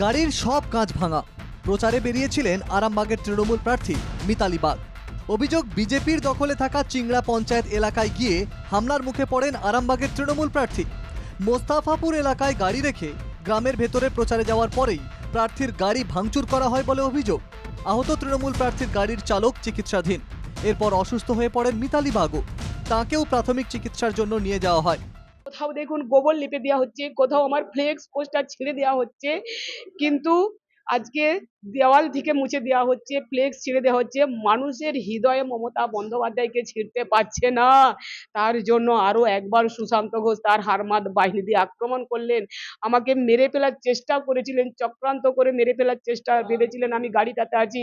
গাড়ির সব কাঁচ ভাঙা। প্রচারে বেরিয়েছিলেন আরামবাগের তৃণমূল প্রার্থী মিতালি বাগ। অভিযোগ, বিজেপির দখলে থাকা চিংড়া পঞ্চায়েত এলাকায় গিয়ে হামলার মুখে পড়েন আরামবাগের তৃণমূল প্রার্থী। মোস্তাফাপুর এলাকায় গাড়ি রেখে গ্রামের ভেতরে প্রচারে যাওয়ার পরেই প্রার্থীর গাড়ি ভাঙচুর করা হয় বলে অভিযোগ। আহত তৃণমূল প্রার্থীর গাড়ির চালক চিকিৎসাধীন। এরপর অসুস্থ হয়ে পড়েন মিতালি বাগও। তাকেও প্রাথমিক চিকিৎসার জন্য নিয়ে যাওয়া হয়। কোথাও দেখুন গোবর লিপে দেওয়া হচ্ছে, কোথাও আমার ফ্লেক্স পোস্টার ছিঁড়ে দেওয়া হচ্ছে, কিন্তু আজকে দেওয়াল থেকে মুছে দেওয়া হচ্ছে ফ্লেক্স ছিঁড়ে দেওয়া হচ্ছে, মানুষের হৃদয়ে মমতা বন্দ্যোপাধ্যায়কে ছিঁড়তে পারছে না। তার জন্য আরও একবার সুশান্ত ঘোষ তার হারমাদ বাহিনী দিয়ে আক্রমণ করলেন। আমাকে মেরে ফেলার চেষ্টা করেছিলেন, চক্রান্ত করে মেরে ফেলার চেষ্টা ভেবেছিলেন আমি গাড়িটাতে আছি,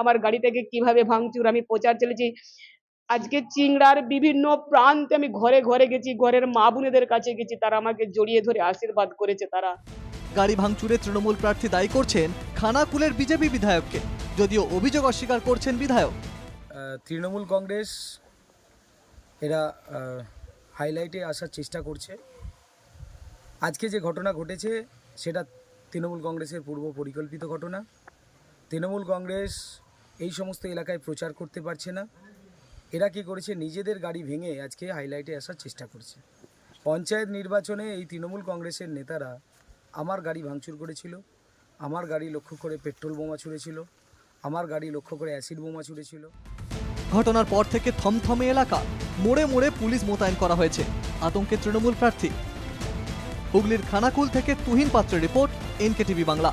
আমার গাড়ি থেকে কীভাবে ভাঙচুর, আমি প্রচার চলেছি আজকে চিংড়ার বিভিন্ন প্রান্তে আমি ঘরে ঘরে গেছি ঘরের মা বোনেদের কাছে গেছি তারা আমাকে জড়িয়ে ধরে আশীর্বাদ করেছে তারা। গাড়ি ভাঙচুরে তৃণমূল প্রার্থী দায়ী করছেন খানাকুলের বিজেপি বিধায়ককে যদিও অভিযোগ অস্বীকার করছেন বিধায়ক। তৃণমূল কংগ্রেস এরা হাইলাইটে আসার চেষ্টা করছে। আজকে যে ঘটনা ঘটেছে সেটা তৃণমূল কংগ্রেসের পূর্ব পরিকল্পিত ঘটনা। তৃণমূল কংগ্রেস এই সমস্ত এলাকায় প্রচার করতে পারছে না। এরা কি করেছে? নিজেদের গাড়ি ভেঙে আজকে হাইলাইটে আসার চেষ্টা করছে। পঞ্চায়েত নির্বাচনে এই তৃণমূল কংগ্রেসের নেতারা আমার গাড়ি ভাঙচুর করেছিল, আমার গাড়ি লক্ষ্য করে পেট্রোল বোমা ছুঁড়েছিল, আমার গাড়ি লক্ষ্য করে অ্যাসিড বোমা ছুঁড়েছিল। ঘটনার পর থেকে থমথমে এলাকা, মোড়ে মোড়ে পুলিশ মোতায়েন করা হয়েছে, আতঙ্কে তৃণমূল প্রার্থী। হুগলির খানাকুল থেকে তুহিন পাত্রের রিপোর্ট, এনকেটিভি বাংলা।